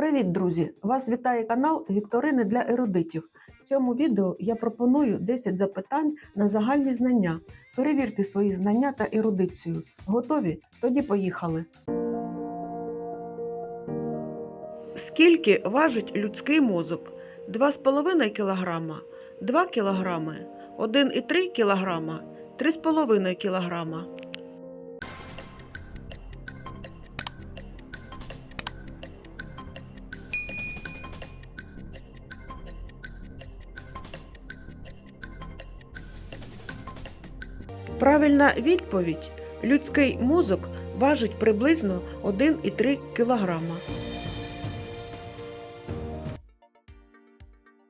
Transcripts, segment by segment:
Привіт, друзі! Вас вітає канал Вікторини для ерудитів. В цьому відео я пропоную 10 запитань на загальні знання. Перевірте свої знання та ерудицію. Готові? Тоді поїхали. Скільки важить людський мозок? 2,5 кг, 2 кг, 1,3 кг, 3,5 кг. Правильна відповідь: людський мозок важить приблизно 1,3 кг.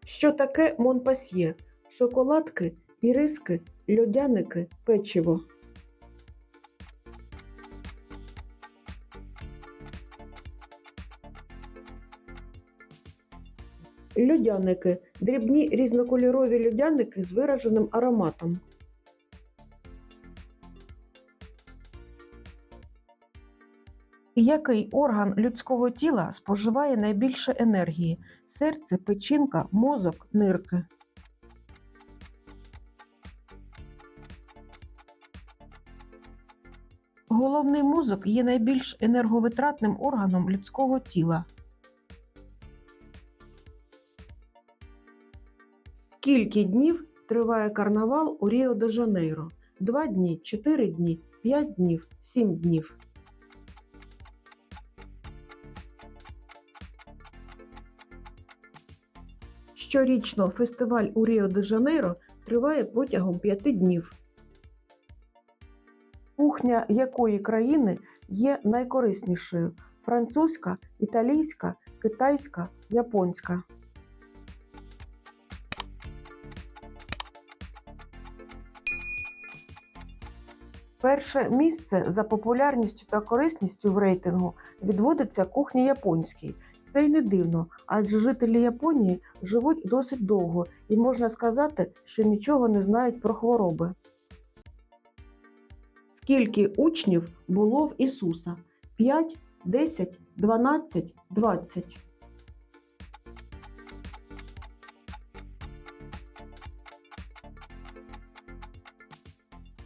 Що таке Монпасьє? Шоколадки, іриски, льодяники, печиво. Льодяники дрібні різнокольорові льодяники з вираженим ароматом. Який орган людського тіла споживає найбільше енергії? Серце, печінка, мозок, нирки. Головний мозок є найбільш енерговитратним органом людського тіла. Скільки днів триває карнавал у Ріо де Жанейро? Два дні, чотири дні, п'ять днів, сім днів. Щорічно фестиваль у Ріо де Жанейро триває протягом п'яти днів. Кухня якої країни є найкориснішою? Французька, італійська, китайська, японська. Перше місце за популярністю та корисністю в рейтингу відводиться кухні японській. Це й не дивно, адже жителі Японії живуть досить довго і можна сказати, що нічого не знають про хвороби. Скільки учнів було в Ісуса? 5, 10, 12, 20.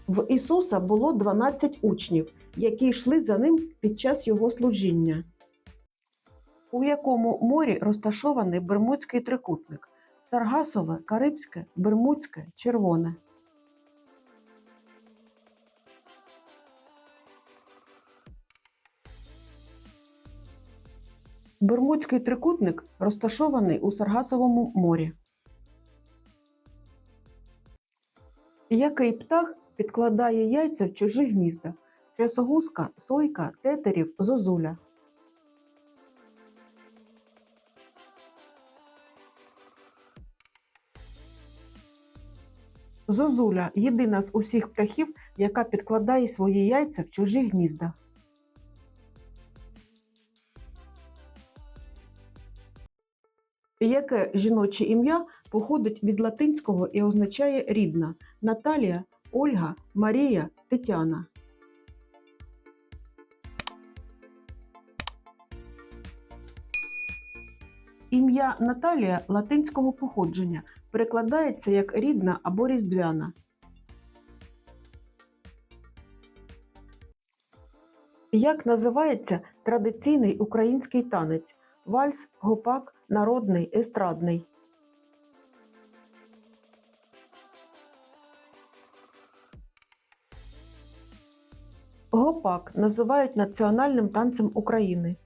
В Ісуса було 12 учнів, які йшли за ним під час його служіння. У якому морі розташований Бермудський трикутник? Саргасове, Карибське, Бермудське, Червоне. Бермудський трикутник розташований у Саргасовому морі. Який птах підкладає яйця в чужі гнізда? Трясогузка, сойка, тетерів, зозуля. Зозуля єдина з усіх птахів, яка підкладає свої яйця в чужі гнізда. Яке жіноче ім'я походить від латинського і означає рідна Наталія, Ольга, Марія, Тетяна. Ім'я Наталія латинського походження перекладається як рідна або різдвяна. Як називається традиційний український танець? Вальс, гопак, народний, естрадний. Гопак називають національним танцем України.